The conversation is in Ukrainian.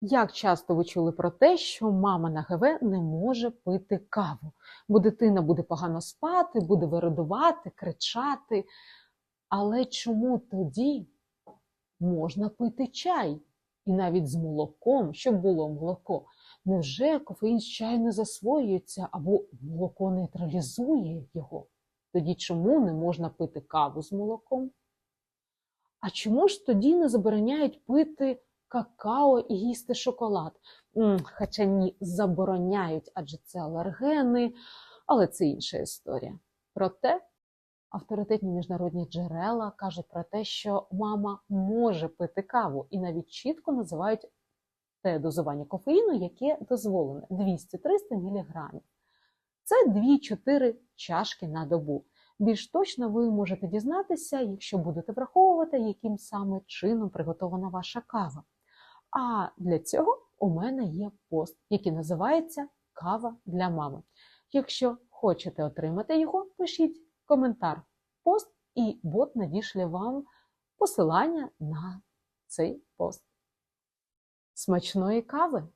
Як часто ви чули про те, що мама на ГВ не може пити каву, бо дитина буде погано спати, буде вирадувати, кричати. Але чому тоді можна пити чай? І навіть з молоком, щоб було молоко. Невже кофеїн з чаю не засвоюється або молоко нейтралізує його? Тоді чому не можна пити каву з молоком? А чому ж тоді не забороняють пити какао і їсти шоколад? Хоча ні, забороняють, адже це алергени, але це інша історія. Проте авторитетні міжнародні джерела кажуть про те, що мама може пити каву і навіть чітко називають те дозування кофеїну, яке дозволене 200-300 мг. Це 2-4 чашки на добу. Більш точно ви можете дізнатися, якщо будете враховувати, яким саме чином приготована ваша кава. А для цього у мене є пост, який називається Кава для мами. Якщо хочете отримати його, пишіть коментар пост, і бот надішле вам посилання на цей пост. Смачної кави!